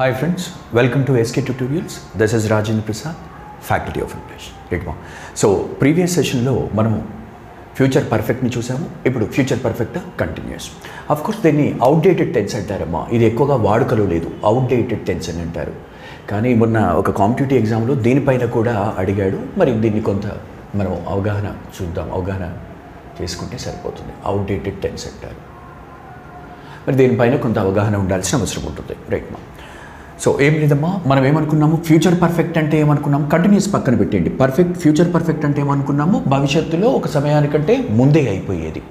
Hi friends welcome to SK tutorials this is Rajendra Prasad faculty of English Right so previous సెషన్లో మనము future పర్ఫెక్ట్ని చూసాము ఇప్పుడు future perfect continuous of course దీన్ని outdated tense అంటారమ్మా. ఇది ఎక్కువగా వాడుకలో లేదు. అవుట్డేటెడ్ టెన్స్ అని అంటారు. కానీ మొన్న ఒక కాంపిటేటివ్ ఎగ్జామ్లో దీనిపైన కూడా అడిగాడు. మరి దీన్ని కొంత మనం అవగాహన చూద్దాం. అవగాహన చేసుకుంటే సరిపోతుంది. అవుట్డేటెడ్ టెన్స్ అంటారు. మరి దీనిపైన కొంత అవగాహన ఉండాల్సిన అవసరం ఉంటుంది. రైట్ మా సో ఏం లేదమ్మా? మనం ఏమనుకున్నాము? ఫ్యూచర్ పర్ఫెక్ట్ అంటే ఏమనుకున్నాము? కంటిన్యూస్ పక్కన పెట్టండి పర్ఫెక్ట్ ఫ్యూచర్ పర్ఫెక్ట్ అంటే ఏమనుకున్నాము? భవిష్యత్తులో ఒక సమయానికంటే ముందే అయిపోయేది.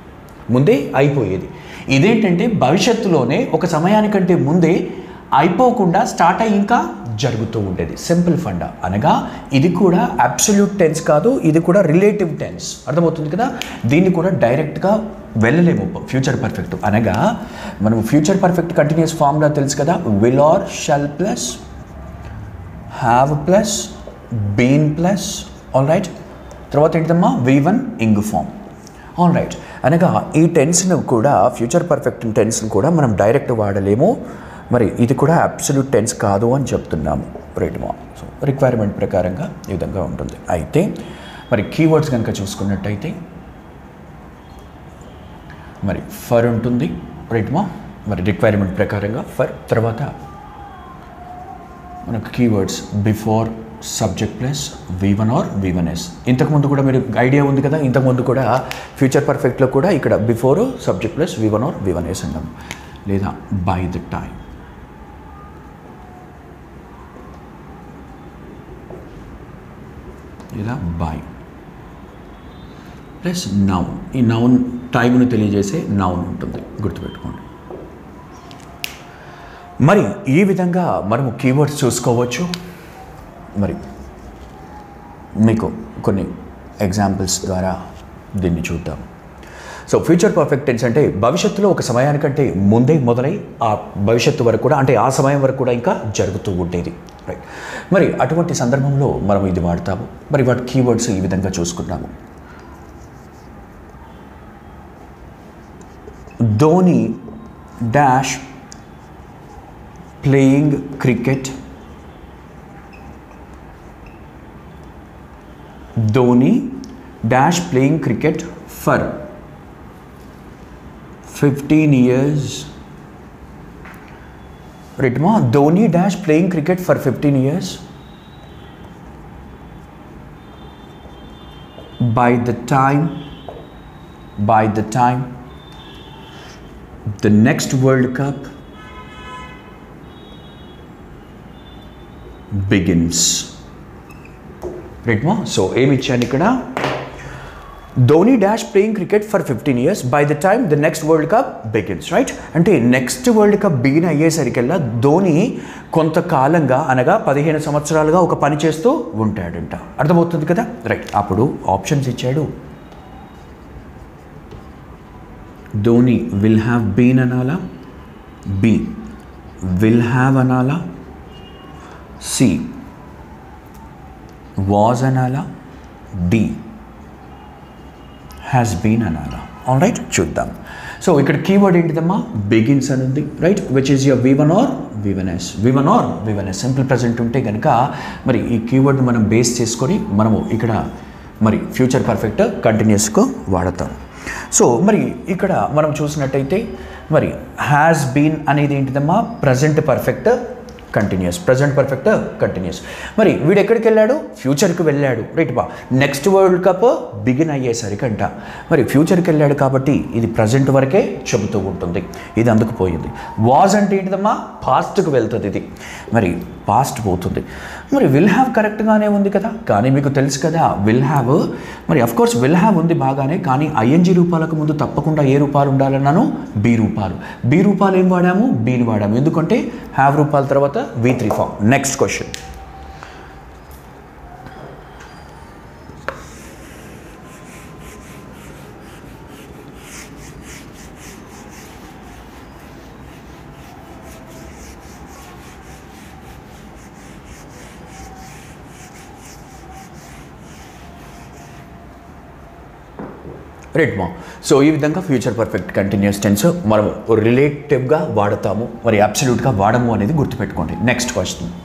ముందే అయిపోయేది. ఇదేంటంటే భవిష్యత్తులోనే ఒక సమయానికంటే ముందే అయిపోకుండా స్టార్ట్ అయ్యి ఇంకా జరుగుతూ ఉండేది. సింపుల్ ఫండ. అనగా ఇది కూడా అబ్సల్యూట్ టెన్స్ కాదు ఇది కూడా రిలేటివ్ టెన్స్. అర్థమవుతుంది కదా? దీన్ని కూడా డైరెక్ట్గా వెళ్ళలేము. Future perfect. అనగా మనం ఫ్యూచర్ పర్ఫెక్ట్ కంటిన్యూస్ ఫామ్లో తెలుసు కదా? Will or shall plus have plus been plus. All right? తర్వాత ఏంటిదమ్మా? V one ing form. All right. అనగా ఈ టెన్స్ను కూడా ఫ్యూచర్ పర్ఫెక్ట్ టెన్స్ను కూడా మనం డైరెక్ట్ వాడలేము. మరి ఇది కూడా అబ్సల్యూట్ టెన్స్ కాదు అని చెప్తున్నాము రైట్ మా. సో రిక్వైర్మెంట్ ప్రకారంగా ఈ విధంగా ఉంటుంది. అయితే మరి కీవర్డ్స్ కనుక చూసుకున్నట్టయితే మరి ఫర్ ఉంటుంది రైట్ మా? మరి రిక్వైర్మెంట్ ప్రకారంగా ఫర్ తర్వాత మనకు keywords before subject plus V one or V one S ఇంతకుముందు కూడా మీరు ఐడియా ఉంది కదా ఇంతకుముందు కూడా ఫ్యూచర్ పర్ఫెక్ట్లో కూడా ఇక్కడ before subject plus V one or V one S అన్నాము. లేదా బై ద టైం లేదా బై ప్లస్ నౌన్ ఈ నౌన్ టైంను తెలియజేసే నౌన్ ఉంటుంది. గుర్తుపెట్టుకోండి. మరి ఈ విధంగా మనము కీవర్డ్స్ చూసుకోవచ్చు. మరి మీకు కొన్ని ఎగ్జాంపుల్స్ ద్వారా దీన్ని చూద్దాం. సో ఫ్యూచర్ పర్ఫెక్ట్ టెన్స్ అంటే భవిష్యత్తులో ఒక సమయానికంటే ముందే మొదలై ఆ భవిష్యత్తు వరకు కూడా అంటే ఆ సమయం వరకు కూడా ఇంకా జరుగుతూ ఉండేది. రైట్ మరి అటువంటి సందర్భంలో మనం ఇది వాడతాము. మరి వాటి కీవర్డ్స్ ఈ విధంగా చూసుకున్నాము Dhoni dash playing cricket. Dhoni dash playing cricket for fifteen years. రిట్మా Dhoni dash playing cricket for fifteen years by the time by the time the next world cup begins రైట్మా so ఏమి ఇచ్చాను ఇక్కడ Dhoni dash playing cricket for fifteen years. By the time the next world cup begins right అంటే next world cup begin అయ్యేసరికల్లా ధోని కొంతకాలంగా అనగా పదిహేను సంవత్సరాలుగా ఒక పని చేస్తూ ఉంటాడంట. అర్థమవుతుంది కదా? రైట్ అప్పుడు ఆప్షన్స్ ఇచ్చాడు. ధోని విల్ హ్యావ్ బీన్ అనాలా? బి విల్ హ్యావ్ అనాలా? సి వాజ్ అనాలా? డి హ్యాస్ బీన్ అనాలా ఆల్ రైట్ చూద్దాం సో ఇక్కడ కీవర్డ్ ఏంటిదమ్మా? బిగిన్స్ అని ఉంది right which is your V one or V V one or V S simple present ఉంటే కనుక మరి ఈ కీవర్డ్ మనం బేస్ చేసుకొని మనము ఇక్కడ మరి ఫ్యూచర్ పర్ఫెక్ట్ కంటిన్యూస్గా వాడతాం. సో మరి ఇక్కడ మనం చూసినట్టయితే మరి హ్యాస్ బీన్ అనేది ఏంటిదమ్మా? Present perfect continuous present perfect continuous మరి వీడు ఎక్కడికి వెళ్ళాడు? ఫ్యూచర్కి వెళ్ళాడు. Right by next world cup begin అయ్యేసరికంట. మరి ఫ్యూచర్కి వెళ్ళాడు కాబట్టి ఇది ప్రజెంట్ వరకే చెబుతూ ఉంటుంది. ఇది అందుకు పోయింది. వాజ్ అంటే ఏంటిదమ్మా? పాస్ట్కి వెళ్తుంది ఇది. మరి పాస్ట్ పోతుంది. మరి విల్ హ్యావ్ కరెక్ట్గానే ఉంది కదా? కానీ మీకు తెలుసు కదా విల్ హ్యావ్ మరి అఫ్కోర్స్ విల్ హ్యావ్ ఉంది బాగానే కానీ ఐఎన్జీ రూపాలకు ముందు తప్పకుండా ఏ రూపాలు ఉండాలన్నాను? బి రూపాలు. బి రూపాలు ఏం వాడాము? బీని వాడాము. ఎందుకంటే హ్యావ్ రూపాల తర్వాత V three form next question right మా సో ఈ విధంగా ఫ్యూచర్ పర్ఫెక్ట్ కంటిన్యూస్ టెన్స్ మనం రిలేటివ్గా వాడతాము మరి అబ్సల్యూట్గా వాడము అనేది గుర్తుపెట్టుకోండి. Next question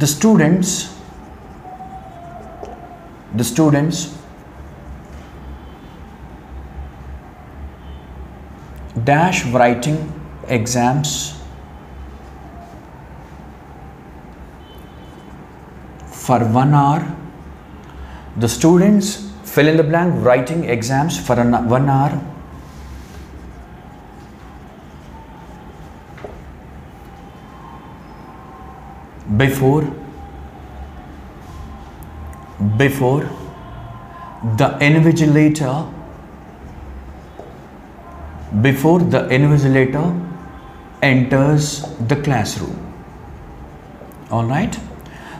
the students the students dash writing exams. For one hour the students fill in the blank writing exams for an, one hour. Before before the invigilator before the invigilator enters the classroom. All right?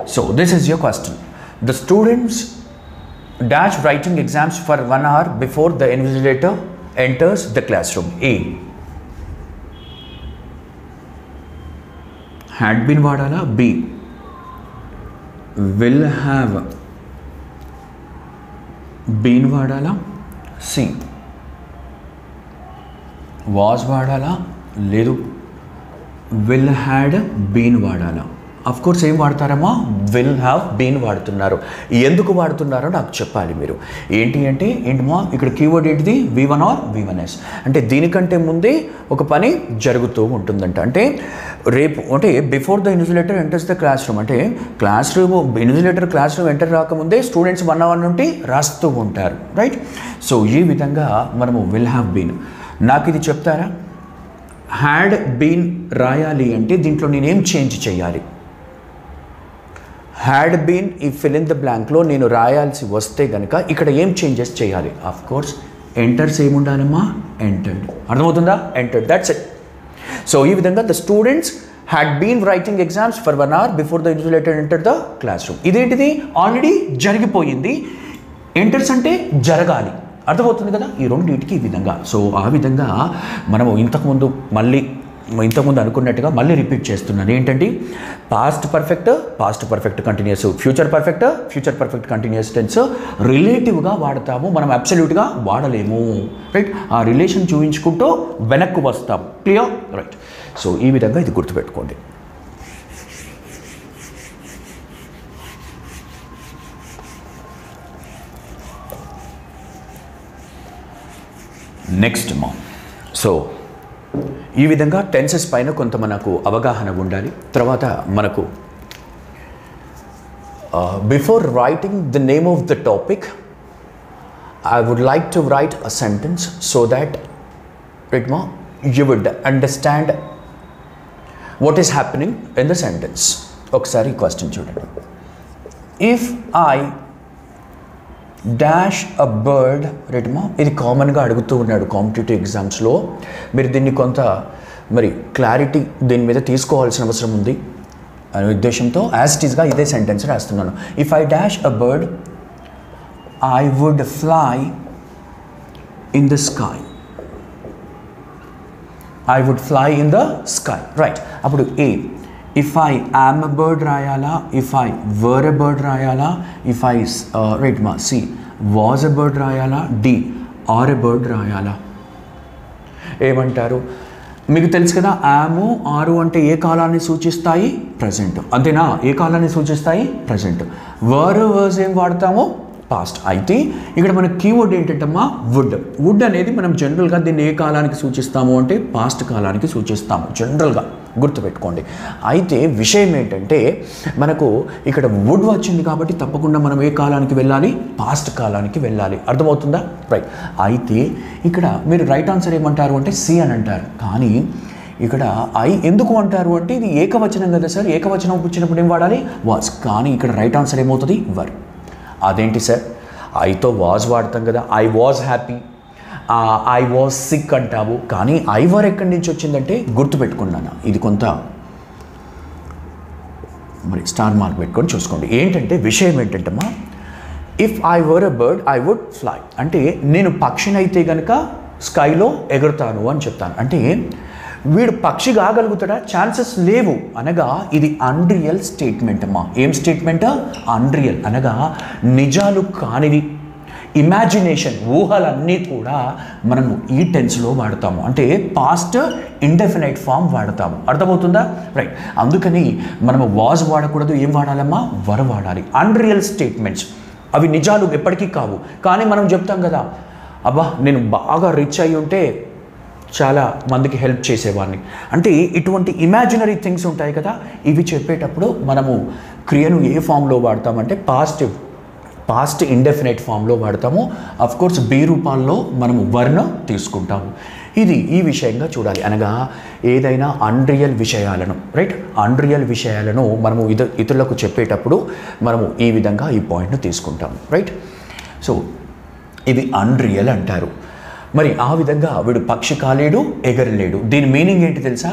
So this is your question. The students dash writing exams for one hour before the invigilator enters the classroom. A. Had been vadala b. Will have been vadala c. Was vadala little. Will had been వాడాలా. Of course ఏం వాడతారమ్మా will have been వాడుతున్నారు. ఎందుకు వాడుతున్నారో నాకు చెప్పాలి మీరు. ఏంటి అంటే ఏంటమ్మా ఇక్కడ కీవర్డ్ ఏంటిది? V one or V one S అంటే దీనికంటే ముందే ఒక పని జరుగుతూ ఉంటుందంట. అంటే రేపు అంటే before the insulator enters the class room అంటే class room insulator class room enter రాకముందే స్టూడెంట్స్ వన్ అవర్ నుండి రాస్తూ ఉంటారు. రైట్ సో ఈ విధంగా మనము విల్ హ్యావ్ బీన్ నాకు ఇది చెప్తారా? హ్యాడ్ బీన్ రాయాలి అంటే దీంట్లో నేనేం చేంజ్ చేయాలి? హ్యాడ్ బీన్ ఈ ఫిల్ ఇన్ ద బ్లాంక్లో నేను రాయాల్సి వస్తే కనుక ఇక్కడ ఏం చేంజెస్ చేయాలి? ఆఫ్ కోర్స్ ఎంటర్స్ ఏముండాలమ్మా ఎంటర్డ్ అర్థమవుతుందా? ఎంటర్డ్ దట్స్ ఇట్ సో ఈ విధంగా the students had been writing exams for one hour before the insulated enter the class room ఇదేంటిది? ఆల్రెడీ జరిగిపోయింది. ఎంటర్స్ అంటే జరగాలి. అర్థమవుతుంది కదా? ఈ రెండింటికి ఈ విధంగా. సో ఆ విధంగా మనము ఇంతకుముందు మళ్ళీ ఇంతకుముందు అనుకున్నట్టుగా మళ్ళీ రిపీట్ చేస్తున్నాను. ఏంటంటే past perfect past perfect continuous future perfect future perfect continuous tense రిలేటివ్గా వాడతాము. మనం అబ్సల్యూట్గా వాడలేము. రైట్ ఆ రిలేషన్ చూపించుకుంటూ వెనక్కు వస్తాం. క్లియర్ రైట్ సో ఈ విధంగా ఇది గుర్తుపెట్టుకోండి. నెక్స్ట్ మా సో ఈ విధంగా టెన్సెస్ పైన కొంత మనకు అవగాహన ఉండాలి. తర్వాత మనకు before writing the name of the topic I would like to write a sentence so that it మా you would understand what is happening in the sentence ఒకసారి క్వశ్చన్ చూడండి. If I dash a bird రైట్మా ఇది కామన్గా అడుగుతూ ఉన్నాడు competitive ఎగ్జామ్స్లో మీరు దీన్ని కొంత మరి క్లారిటీ దీని మీద తీసుకోవాల్సిన అవసరం ఉంది అనే ఉద్దేశంతో యాజ్ ఇట్ ఈస్గా ఇదే సెంటెన్స్ రాస్తున్నాను. If I dash a bird I would fly in the sky I would fly in the sky right అప్పుడు A if I am a bird రాయాలా? If I were a bird రాయాలా? If I right మా C was a bird రాయాలా? D are a bird రాయాలా? ఏమంటారు? మీకు తెలుసు కదా యాము ఆరు అంటే ఏ కాలాన్ని సూచిస్తాయి? ప్రజెంట్ అంతేనా? ఏ కాలాన్ని సూచిస్తాయి? ప్రజెంట్ వర్ వర్స్ ఏం వాడతామో? పాస్ట్ అయితే ఇక్కడ మన కీవర్డ్ ఏంటంటమ్మా? వుడ్ వుడ్ అనేది మనం జనరల్గా దీన్ని ఏ కాలానికి సూచిస్తాము అంటే పాస్ట్ కాలానికి సూచిస్తాము జనరల్గా గుర్తుపెట్టుకోండి. అయితే విషయం ఏంటంటే మనకు ఇక్కడ వుడ్ వచ్చింది కాబట్టి తప్పకుండా మనం ఏ కాలానికి వెళ్ళాలి? పాస్ట్ కాలానికి వెళ్ళాలి. అర్థమవుతుందా? రైట్ అయితే ఇక్కడ మీరు రైట్ ఆన్సర్ ఏమంటారు అంటే సి అని అంటారు. కానీ ఇక్కడ ఐ ఎందుకు అంటారు అంటే ఇది ఏకవచనం కదా సార్. ఏకవచనం వచ్చినప్పుడు ఏం వాడాలి? వాజ్ కానీ ఇక్కడ రైట్ ఆన్సర్ ఏమవుతుంది? వర్ అదేంటి సార్? ఐతో వాజ్ వాడతాం కదా. I was happy I was sick అంటావు. కానీ ఐవర్ ఎక్కడి నుంచి వచ్చిందంటే గుర్తుపెట్టుకున్నాను. ఇది కొంత మరి స్టార్ మార్క్ పెట్టుకొని చూసుకోండి. ఏంటంటే విషయం ఏంటంటమ్మా? If I were a bird I would fly అంటే నేను పక్షిని అయితే కనుక స్కైలో ఎగురుతాను అని చెప్తాను. అంటే వీడు పక్షి కాగలుగుతాడా? ఛాన్సెస్ లేవు. అనగా ఇది అన్రియల్ స్టేట్మెంట్ అమ్మా. ఏం స్టేట్మెంట్ అన్రియల్ అనగా నిజాలు కానివి ఇమాజినేషన్ ఊహలన్నీ కూడా మనము ఈ టెన్స్లో వాడతాము. అంటే పాస్ట్ ఇండెఫినైట్ ఫామ్ వాడతాము. అర్థమవుతుందా? రైట్ అందుకని మనము వాజ్ వాడకూడదు ఏం వాడాలమ్మా? వర వాడాలి. అన్రియల్ స్టేట్మెంట్స్ అవి నిజాలు ఎప్పటికీ కావు. కానీ మనం చెప్తాం కదా అబ్బా నేను బాగా రిచ్ అయి ఉంటే చాలా మందికి హెల్ప్ చేసేవాడిని. అంటే ఇటువంటి ఇమాజినరీ థింగ్స్ ఉంటాయి కదా ఇవి చెప్పేటప్పుడు మనము క్రియను ఏ ఫామ్లో వాడతామంటే పాజిటివ్ పాస్ట్ ఇండెఫినెట్ ఫామ్లో వాడతాము. కోర్స్ బి రూపాల్లో మనము వర్ణ తీసుకుంటాము. ఇది ఈ విషయంగా చూడాలి. అనగా ఏదైనా అన్రియల్ విషయాలను రైట్ అన్రియల్ విషయాలను మనము ఇత ఇతరులకు చెప్పేటప్పుడు మనము ఈ విధంగా ఈ పాయింట్ను తీసుకుంటాము రైట్ సో ఇది అన్రియల్ అంటారు. మరి ఆ విధంగా వీడు పక్షి కాలేడు ఎగరలేడు. దీని మీనింగ్ ఏంటి తెలుసా?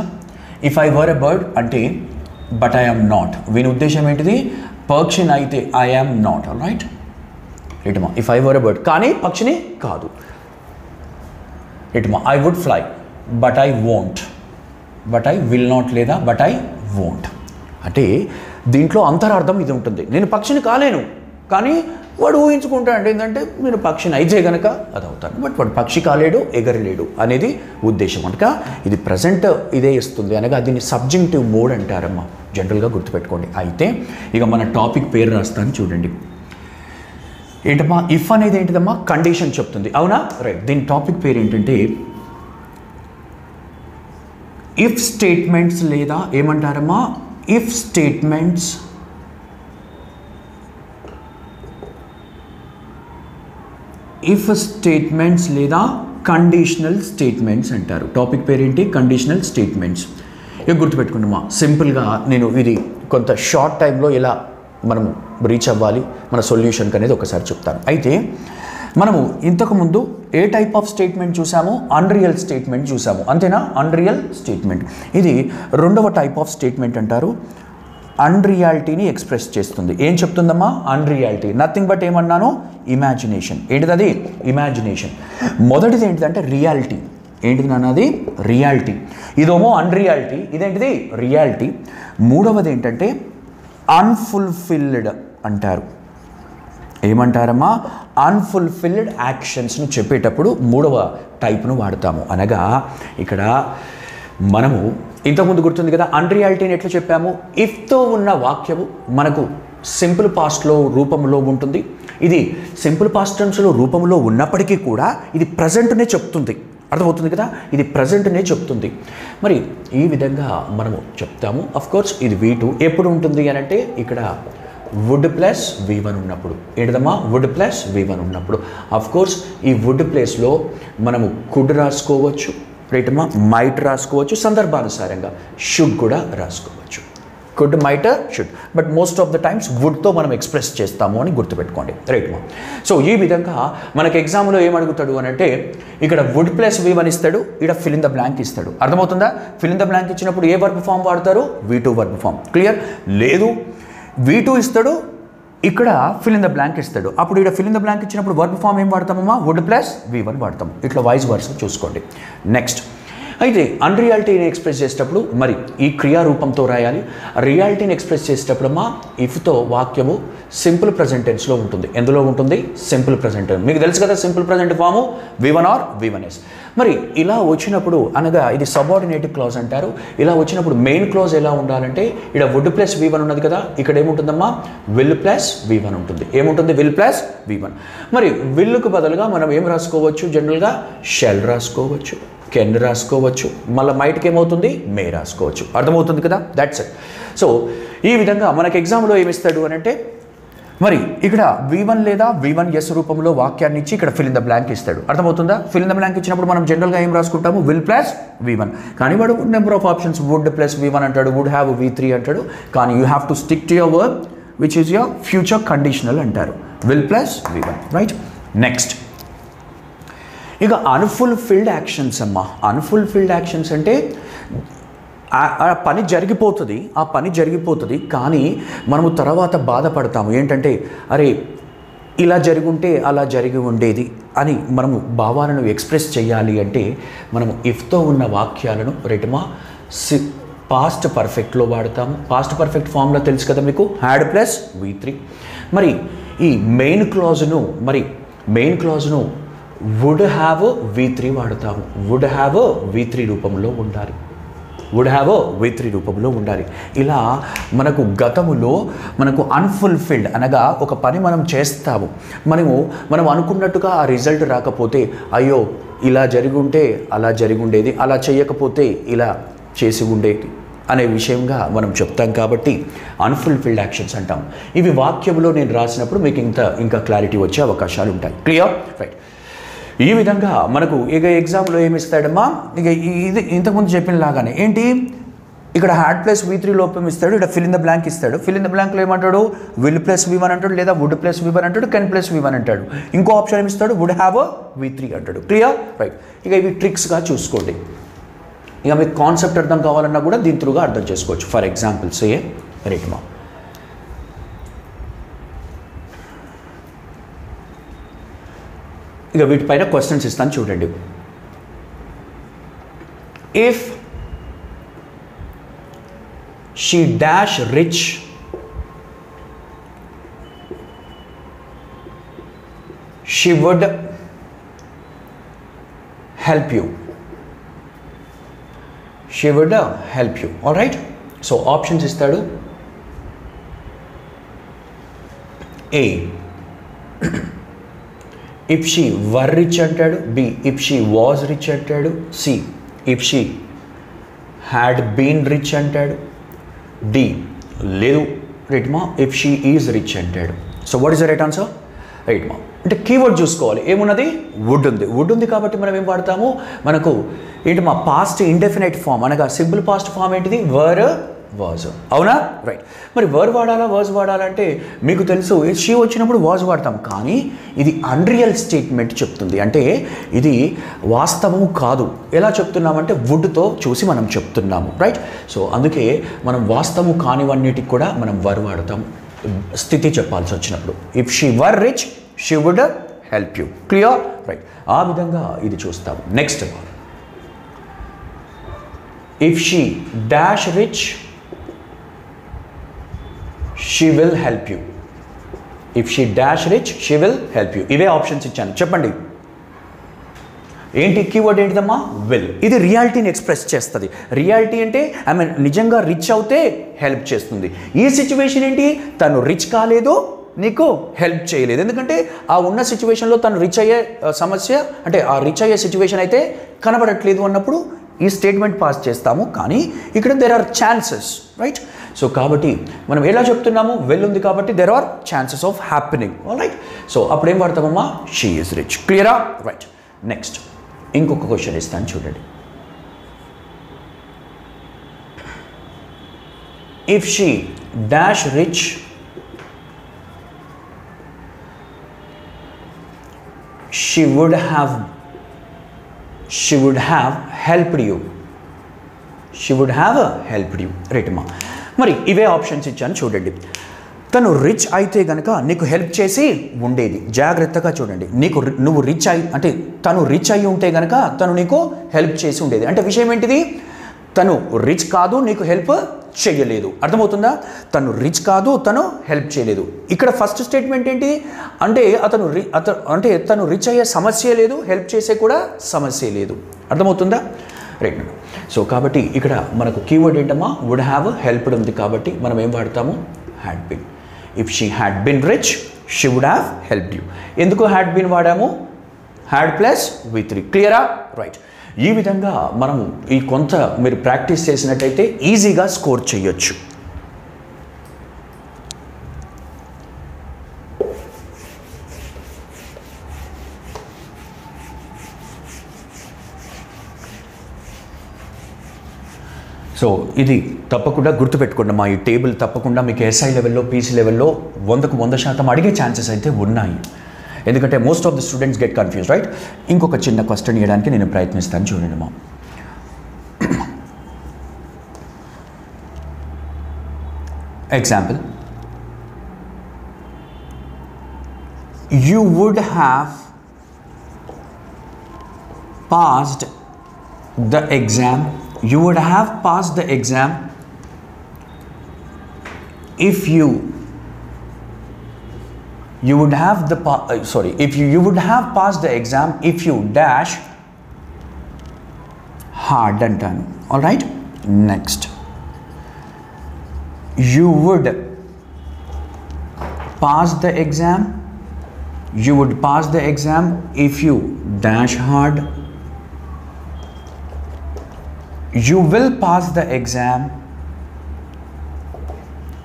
If I were a bird అంటే బట్ ఐ ఆమ్ నాట్ వీని ఉద్దేశం ఏంటిది? పక్షిని అయితే ఐ ఆమ్ నాట్ రైట్ రైట్మా ఇఫ్ ఐ వర్ బర్డ్ కానీ పక్షిని కాదు. రైట్మా I would fly but I won't but I will not లేదా బట్ ఐ వోంట్ అంటే దీంట్లో అంతరార్థం ఇది ఉంటుంది. నేను పక్షిని కాలేను. కానీ వాడు ఊహించుకుంటాడు ఏంటంటే నేను పక్షిని అయితే గనక అది అవుతాను. బట్ వాడు పక్షి కాలేడు ఎగరలేడు అనేది ఉద్దేశం. కనుక ఇది ప్రజెంట్ ఇదే ఇస్తుంది. అనగా దీన్ని సబ్జెక్టివ్ మోడ్ అంటారమ్మా. జనరల్గా గుర్తుపెట్టుకోండి. అయితే ఇక మన టాపిక్ పేరు రాస్తాను చూడండి. ఏంటమ్మా ఇఫ్ అనేది ఏంటిదమ్మా? కండిషన్ చెప్తుంది. అవునా? రైట్ దీని టాపిక్ పేరు ఏంటంటే ఇఫ్ స్టేట్మెంట్స్ లేదా ఏమంటారమ్మా? ఇఫ్ స్టేట్మెంట్స్ ఇఫ్ స్టేట్మెంట్స్ లేదా కండిషనల్ స్టేట్మెంట్స్ అంటారు. టాపిక్ పేరేంటి కండిషనల్ స్టేట్మెంట్స్ ఇక గుర్తుపెట్టుకుంటామా సింపుల్గా నేను ఇది కొంత షార్ట్ టైంలో ఎలా మనం రీచ్ అవ్వాలి. మన సొల్యూషన్కి అనేది ఒకసారి చెప్తాను. అయితే మనము ఇంతకుముందు ఏ టైప్ ఆఫ్ స్టేట్మెంట్ చూసాము? అన్రియల్ స్టేట్మెంట్ చూసాము. అంతేనా? అన్రియల్ స్టేట్మెంట్ ఇది రెండవ టైప్ ఆఫ్ స్టేట్మెంట్ అంటారు. అన్రియాలిటీని ఎక్స్ప్రెస్ చేస్తుంది. ఏం చెప్తుందమ్మా? అన్రియాలిటీ నథింగ్ బట్ ఏమన్నాను? ఇమాజినేషన్ ఏంటిది అది? ఇమాజినేషన్ మొదటిది ఏంటిదంటే రియాలిటీ ఏంటిది నాన్నది రియాలిటీ ఇదేమో అన్రియాలిటీ ఇదేంటిది? రియాలిటీ మూడవది ఏంటంటే అన్ఫుల్ఫిల్డ్ అంటారు. ఏమంటారమ్మా? అన్ఫుల్ఫిల్డ్ యాక్షన్స్ను చెప్పేటప్పుడు మూడవ టైప్ను వాడతాము. అనగా ఇక్కడ మనము ఇంతకుముందు గుర్తుంది కదా అన్రియాలిటీని ఎట్లా చెప్పాము? ఇఫ్తో ఉన్న వాక్యము మనకు సింపుల్ పాస్ట్లో రూపంలో ఉంటుంది. ఇది సింపుల్ పాస్ట్ టెన్స్లో రూపంలో ఉన్నప్పటికీ కూడా ఇది ప్రజెంట్నే చెప్తుంది. అర్థమవుతుంది కదా? ఇది ప్రజెంట్నే చెప్తుంది. మరి ఈ విధంగా మనము చెప్తాము. అఫ్ కోర్స్ ఇది వీ టూ ఎప్పుడు ఉంటుంది అని అంటే ఇక్కడ వుడ్ ప్లస్ వి వన్ ఉన్నప్పుడు. ఎడదమా వుడ్ ప్లస్ వి వన్ ఉన్నప్పుడు. అఫ్ కోర్స్ ఈ వుడ్ ప్లేస్లో మనము కుడ్ రాసుకోవచ్చు. రైటమ్మా మైట్ రాసుకోవచ్చు. సందర్భానుసారంగా షుడ్ కూడా రాసుకోవచ్చు. Could might should but most of the times వుడ్తో మనం ఎక్స్ప్రెస్ చేస్తాము అని గుర్తుపెట్టుకోండి. రైట్ సో ఈ విధంగా మనకి ఎగ్జామ్లో ఏం అడుగుతాడు అని అంటే ఇక్కడ వుడ్ ప్లస్ వి వన్ ఇస్తాడు ఇక్కడ ఫిల్ ఇన్ ద బ్లాంక్ ఇస్తాడు. అర్థమవుతుందా? ఫిల్ ఇన్ ద బ్లాంక్ ఇచ్చినప్పుడు ఏ వర్బ్ ఫామ్ వాడతారు? V two verb form clear లేదు. వీ టూ ఇస్తాడు ఇక్కడ ఫిల్ ఇన్ ద బ్లాంక్ ఇస్తాడు. అప్పుడు ఇక్కడ ఫిల్ ఇన్ ద బ్లాంక్ ఇచ్చినప్పుడు వర్బ్ ఫామ్ ఏం వాడతామమ్మా? వుడ్ ప్లస్ వి వన్ వాడతాం ఇట్లా వాయిస్ వర్స్ చూసుకోండి. నెక్స్ట్ అయితే అన్రియాలిటీని ఎక్స్ప్రెస్ చేసేటప్పుడు మరి ఈ క్రియారూపంతో రాయాలి. రియాలిటీని ఎక్స్ప్రెస్ చేసేటప్పుడు మా ఇఫ్తో వాక్యము సింపుల్ ప్రజెంటెన్స్లో ఉంటుంది. ఎందులో ఉంటుంది? సింపుల్ ప్రజెంట్ మీకు తెలుసు కదా simple present form V one or V one es s మరి ఇలా వచ్చినప్పుడు అనగా ఇది సబార్డినేటివ్ క్లాజ్ అంటారు. ఇలా వచ్చినప్పుడు మెయిన్ క్లాజ్ ఎలా ఉండాలంటే ఇక్కడ వుడ్ ప్లస్ వి వన్ ఉన్నది కదా ఇక్కడ ఏముంటుందమ్మా? విల్ ప్లస్ వి వన్ ఉంటుంది. ఏముంటుంది? విల్ ప్లస్ వి వన్ మరి విల్లుకు బదులుగా మనం ఏం రాసుకోవచ్చు? జనరల్గా షెల్ రాసుకోవచ్చు. కెన్ రాసుకోవచ్చు. మళ్ళీ మైట్కి ఏమవుతుంది? మే రాసుకోవచ్చు. అర్థమవుతుంది కదా? దాట్స్ ఇట్ సో ఈ విధంగా మనకి ఎగ్జామ్లో ఏమిస్తాడు అని అంటే మరి ఇక్కడ వి వన్ లేదా వి వన్ ఎస్ రూపంలో వాక్యాన్ని ఇచ్చి ఇక్కడ ఫిల్ ఇన్ ద బ్లాంక్ ఇస్తాడు. అర్థమవుతుందా? ఫిల్ ఇన్ ద బ్లాంక్ ఇచ్చినప్పుడు మనం జనరల్గా ఏం రాసుకుంటాము? విల్ ప్లస్ వి వన్ కానీ వాడు number of options would plus V one అంటాడు వుడ్ హ్యావ్ వి త్రీ అంటాడు. కానీ you have to stick to your work which is your future conditional అంటారు. Will plus V one right next ఇక unfulfilled actions అమ్మా. Unfulfilled actions అంటే ఆ- పని జరిగిపోతుంది ఆ పని జరిగిపోతుంది కానీ మనము తర్వాత బాధపడతాము. ఏంటంటే అరే ఇలా జరుగుంటే అలా జరిగి ఉండేది అని మనము భావాలను ఎక్స్ప్రెస్ చేయాలి అంటే మనము ఇఫ్తో ఉన్న వాక్యాలను రెటమా సి పాస్ట్ పర్ఫెక్ట్లో వాడతాము. పాస్ట్ పర్ఫెక్ట్ ఫామ్లో తెలుసు కదా మీకు? హ్యాడ్ ప్లస్ వి త్రీ మరి ఈ మెయిన్ క్లాజ్ను మరి మెయిన్ క్లాజ్ను వుడ్ హ్యావ్ వి త్రీ వాడతాము. వుడ్ హ్యావ్ వి త్రీ రూపంలో ఉండాలి. వుడ్ హ్యావ్ వి త్రీ రూపంలో ఉండాలి. ఇలా మనకు గతములో మనకు అన్ఫుల్ఫిల్డ్ అనగా ఒక పని మనం చేస్తాము. మనము మనం అనుకున్నట్టుగా ఆ రిజల్ట్ రాకపోతే అయ్యో ఇలా జరిగి ఉంటే అలా జరిగి ఉండేది అలా చేయకపోతే ఇలా చేసి ఉండేది అనే విషయంగా మనం చెప్తాం కాబట్టి అన్ఫుల్ఫిల్డ్ యాక్షన్స్ అంటాం. ఇవి వాక్యంలో నేను రాసినప్పుడు మీకు ఇంత ఇంకా క్లారిటీ వచ్చే అవకాశాలు ఉంటాయి క్లియర్ రైట్ ఈ విధంగా మనకు ఇక ఎగ్జామ్లో ఏమి ఇస్తాడమ్మా? ఇక ఇది ఇంతకుముందు చెప్పిన లాగానే. ఏంటి? ఇక్కడ హ్యాడ్ ప్లస్ వి త్రీ లోపం ఇస్తాడు ఇక్కడ ఫిల్ ఇన్ ద బ్లాంక్ ఇస్తాడు. ఫిల్ ఇన్ ద బ్లాంక్లో ఏమంటాడు? విల్ ప్లస్ వి వన్ అంటాడు లేదా వుడ్ ప్లస్ వి వన్ అంటాడు కెన్ ప్లస్ వి వన్ అంటాడు. ఇంకో ఆప్షన్ ఏమి ఇస్తాడు? వుడ్ హ్యావ్ వి త్రీ అంటాడు. క్లియర్ రైట్ ఇక ఇవి ట్రిక్స్గా చూసుకోండి. ఇక మీకు కాన్సెప్ట్ అర్థం కావాలన్నా కూడా దీని త్రూగా అర్థం చేసుకోవచ్చు. ఫర్ ఎగ్జాంపుల్స్ ఏ రైట్ మా ఇక వీటిపైన క్వశ్చన్స్ ఇస్తాను చూడండి. If she dash rich she would help you she would help you all right so options ఇస్తాడు. A if she were rich అంటాడు B if she was rich అంటాడు C if she had been rich అంటాడు D లేదు right మా if she is rich అంటాడు. So what is the right answer right మా. అంటే keyword చూసుకోవాలి. ఏమున్నది? వుడ్ ఉంది. వుడ్ ఉంది కాబట్టి మనం ఏం వాడతాము? మనకు ఏంటి మా పాస్ట్ ఇండెఫినైట్ ఫామ్ అనగా సింపుల్ పాస్ట్ ఫామ్ ఏంటిది? Were was. అవునా? రైట్ మరి వర్ వాడాలా వాజ్ వాడాలంటే మీకు తెలుసు షీ వచ్చినప్పుడు వాజ్ వాడతాం. కానీ ఇది అన్రియల్ స్టేట్మెంట్ చెప్తుంది. అంటే ఇది వాస్తవము కాదు. ఎలా చెప్తున్నామంటే వుడ్తో చూసి మనం చెప్తున్నాము. రైట్ సో అందుకే మనం వాస్తవము కానివన్నిటికి కూడా మనం వర్ వాడతాం. స్థితి చెప్పాల్సి వచ్చినప్పుడు. If she were rich she would help you clear right ఆ విధంగా ఇది చూస్తాము. Next if she dash rich she will help you if she dash rich she will help you ఇవే ఆప్షన్స్ ఇచ్చాను. చెప్పండి. ఏంటి? కీవర్డ్ ఏంటిదమ్మా? విల్ ఇది రియాలిటీని ఎక్స్ప్రెస్ చేస్తుంది. రియాలిటీ అంటే ఐ మీన్ నిజంగా రిచ్ అవుతే హెల్ప్ చేస్తుంది. ఈ సిచ్యువేషన్ ఏంటి? తను రిచ్ కాలేదు నీకు హెల్ప్ చేయలేదు. ఎందుకంటే ఆ ఉన్న సిచ్యువేషన్లో తను రిచ్ అయ్యే సమస్య అంటే ఆ రిచ్ అయ్యే సిచ్యువేషన్ అయితే కనబడట్లేదు అన్నప్పుడు ఈ స్టేట్మెంట్ పాస్ చేస్తాము కానీ ఇక్కడ there are chances right so కాబట్టి మనం ఎలా చెప్తున్నాము? వెల్ ఉంది కాబట్టి there are chances of happening right so అప్పుడు ఏం వాడతామమ్మా షీ ఈజ్ రిచ్ క్లియరా రైట్ నెక్స్ట్ ఇంకొక క్వశ్చన్ ఇస్తాను చూడండి. If she dash rich she would have she would have helped you she would have helped you రైట్మా మరి ఇవే ఆప్షన్స్ ఇచ్చాను చూడండి. తను రిచ్ అయితే గనక నీకు హెల్ప్ చేసి ఉండేది. జాగ్రత్తగా చూడండి. నీకు నువ్వు రిచ్ అయి అంటే తను రిచ్ అయి ఉంటే గనక తను నీకు హెల్ప్ చేసి ఉండేది. అంటే విషయం ఏంటిది? తను రిచ్ కాదు నీకు హెల్ప్ చేయలేదు. అర్థమవుతుందా? తను రిచ్ కాదు తను హెల్ప్ చేయలేదు. ఇక్కడ ఫస్ట్ స్టేట్మెంట్ ఏంటి? అంటే అతను రి అతను అంటే తను రిచ్ అయ్యే సమస్య లేదు హెల్ప్ చేసే కూడా సమస్య లేదు. అర్థమవుతుందా? రైట్ సో కాబట్టి ఇక్కడ మనకు కీవర్డ్ ఏంటమ్మా? వుడ్ హ్యావ్ హెల్ప్డ్ ఉంది కాబట్టి మనం ఏం వాడతాము? Had been if she had been rich she would have help you ఎందుకు హ్యాడ్ బిన్ వాడాము? హ్యాడ్ ప్లస్ వి త్రీ క్లియరా రైట్ ఈ విధంగా మనం ఈ కొంత మీరు ప్రాక్టీస్ చేసినట్టయితే ఈజీగా స్కోర్ చేయొచ్చు. సో ఇది తప్పకుండా గుర్తుపెట్టుకోండి మా ఈ టేబుల్ తప్పకుండా మీకు ఎస్ఐ లెవెల్లో పీసీ లెవెల్లో వందకు వంద శాతం అడిగే ఛాన్సెస్ అయితే ఉన్నాయి. ఎందుకంటే most of the students get confuse right ఇంకొక చిన్న క్వశ్చన్ ఇవ్వడానికి నేను ప్రయత్నిస్తాను చూడండి మా example you would have passed the exam you would have passed the exam if you you would have the uh, sorry if you, you would have passed the exam if you dash hard and done. All right? Next. You would pass the exam. You would pass the exam if you dash hard. You will pass the exam.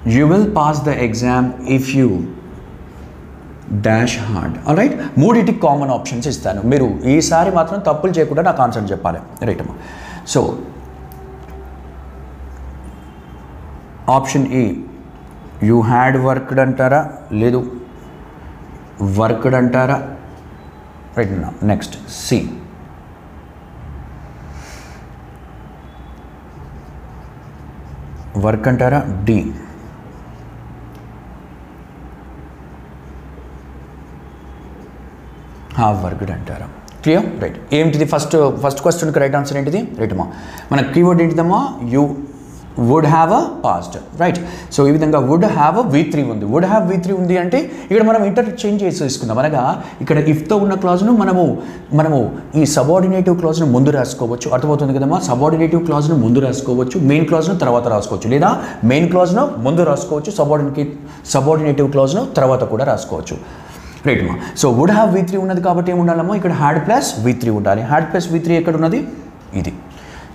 You will pass the exam if you dash hard. Right మూడింటి common options ఇస్తాను. మీరు ఈసారి మాత్రం తప్పులు చేయకుండా నాకు answer చెప్పాలి. Right అమ్మా? సో ఆప్షన్ ఈ యూ హ్యాడ్ వర్క్డ్ అంటారా? లేదు. వర్క్డ్ అంటారా? రైట్ నెక్స్ట్ సి వర్క్ అంటారా? డి హావ్ వర్క్డ్ అంటారా క్లియర్ రైట్ ఏంటిది ఫస్ట్ ఫస్ట్ క్వశ్చన్కి రైట్ ఆన్సర్ ఏంటిది? రైట్ అమ్మా మన keyword ఏంటిదమ్మా you would have uh past right so ఈ విధంగా would have uh V three ఉంది. వుడ్ హ్యావ్ వి త్రీ ఉంది అంటే ఇక్కడ మనం ఇంటర్చేంజ్ చేసి తీసుకుందాం అనగా ఇక్కడ ఇఫ్తో ఉన్న క్లాజ్ను మనము మనము ఈ సబార్డినేటివ్ క్లాజ్ను ముందు రాసుకోవచ్చు. అర్థమవుతుంది కదమ్మా సబార్డినేటివ్ క్లాజ్ను ముందు రాసుకోవచ్చు. మెయిన్ క్లాజ్ను తర్వాత రాసుకోవచ్చు. లేదా మెయిన్ క్లాజ్ను ముందు రాసుకోవచ్చు. సబార్డినేటివ్ సబార్డినేటివ్ క్లాజ్ను తర్వాత కూడా రాసుకోవచ్చు. ప్లేట్మా so would have V three ఉన్నది కాబట్టి ఏమి ఉండాలమ్మో? ఇక్కడ హ్యాడ్ ప్లస్ వి త్రీ ఉండాలి. హ్యాడ్ ప్లస్ వి త్రీ ఎక్కడ ఉన్నది? ఇది.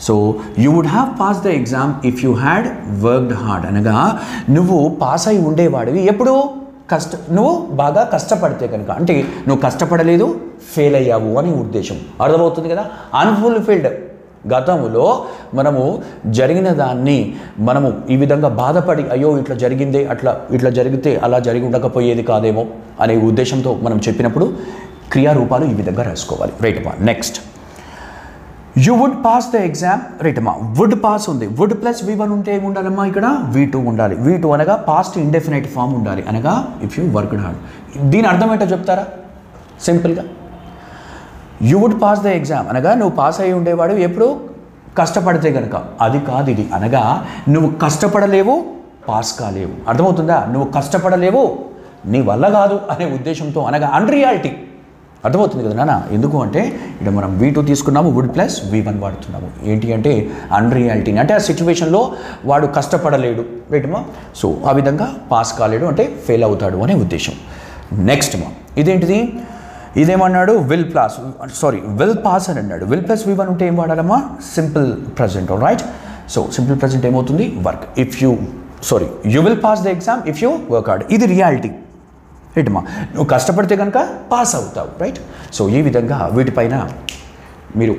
So you would have pass the exam if you had worked hard అనగా నువ్వు పాస్ అయి ఉండేవాడివి ఎప్పుడు? కష్ట నువ్వు బాగా కష్టపడితే కనుక. అంటే నువ్వు కష్టపడలేదు ఫెయిల్ అయ్యావు అని ఉద్దేశం. అర్థమవుతుంది కదా? అన్ఫుల్ఫిల్డ్ గతములో మనము జరిగిన దాన్ని మనము ఈ విధంగా బాధపడి అయ్యో ఇట్లా జరిగిందే అట్లా ఇట్లా జరిగితే అలా జరిగి ఉండకపోయేది కాదేమో అనే ఉద్దేశంతో మనం చెప్పినప్పుడు క్రియారూపాలు ఈ విధంగా రాసుకోవాలి. రైట్ అమ్మా next you would pass the exam right అమ్మా వుడ్ పాస్ ఉంది. వుడ్ ప్లస్ వి వన్ ఉంటే ఏముండాలమ్మా ఇక్కడ? వి టూ ఉండాలి. వి టూ అనగా పాస్ట్ ఇండెఫినైట్ ఫామ్ ఉండాలి. అనగా ఇఫ్ యూ వర్క్డ్ హార్డ్ దీని అర్థం ఏంటో చెప్తారా? సింపుల్గా you would pass the exam అనగా నువ్వు పాస్ అయి ఉండేవాడు ఎప్పుడు కష్టపడితే కనుక అది కాదు ఇది. అనగా నువ్వు కష్టపడలేవు పాస్ కాలేవు. అర్థమవుతుందా? నువ్వు కష్టపడలేవు నీ వల్ల కాదు అనే ఉద్దేశంతో అనగా అన్రియాలిటీ అర్థమవుతుంది కదా నాన్న? ఎందుకు అంటే ఇక్కడ మనం వీ టూ తీసుకున్నాము వుడ్ ప్లస్ వి వన్ వాడుతున్నాము. ఏంటి అంటే అన్రియాలిటీని అంటే ఆ సిచ్యువేషన్లో వాడు కష్టపడలేడు. రైట్మా సో ఆ విధంగా పాస్ కాలేడు అంటే ఫెయిల్ అవుతాడు అనే ఉద్దేశం. నెక్స్ట్ మా ఇదేంటిది? ఇదేమన్నాడు? Will plus sorry will pass అని అన్నాడు. విల్ ప్లస్ వి వన్ ఉంటే ఏం వాడాలమ్మా? Simple present right so simple present ఏమవుతుంది? Work if you sorry you will pass the exam if you work out ఇది రియాలిటీ రైట్ నువ్వు కష్టపడితే కనుక పాస్ అవుతావు రైట్ సో ఈ విధంగా వీటిపైన మీరు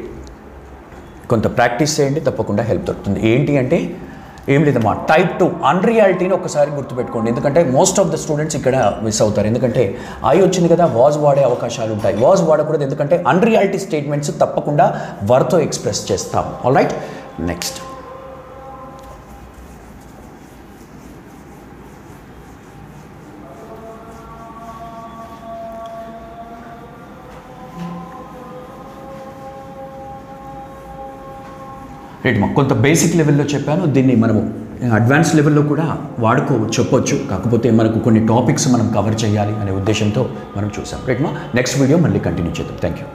కొంత ప్రాక్టీస్ చేయండి తప్పకుండా హెల్ప్ దొరుకుతుంది. ఏంటి అంటే ఏం లేదమ్మా. టైప్ టూ అన్రియాలిటీని ఒకసారి గుర్తుపెట్టుకోండి. ఎందుకంటే మోస్ట్ ఆఫ్ ద స్టూడెంట్స్ ఇక్కడ మిస్ అవుతారు. ఎందుకంటే ఐ వచ్చింది కదా వాజ్ వాడే అవకాశాలు ఉంటాయి. వాజ్ వాడకూడదు. ఎందుకంటే అన్రియాలిటీ స్టేట్మెంట్స్ తప్పకుండా వర్తో ఎక్స్ప్రెస్ చేస్తాం. ఆల్ రైట్ నెక్స్ట్ రైట్ మా కొంత బేసిక్ లెవెల్లో చెప్పాను దీన్ని మనము అడ్వాన్స్ లెవెల్లో కూడా వాడుకో చెప్పొచ్చు. కాకపోతే మనకు కొన్ని టాపిక్స్ మనం కవర్ చేయాలి అనే ఉద్దేశంతో మనం చూసాం. రైట్ మా నెక్స్ట్ వీడియో మళ్ళీ కంటిన్యూ చేద్దాం. Thank you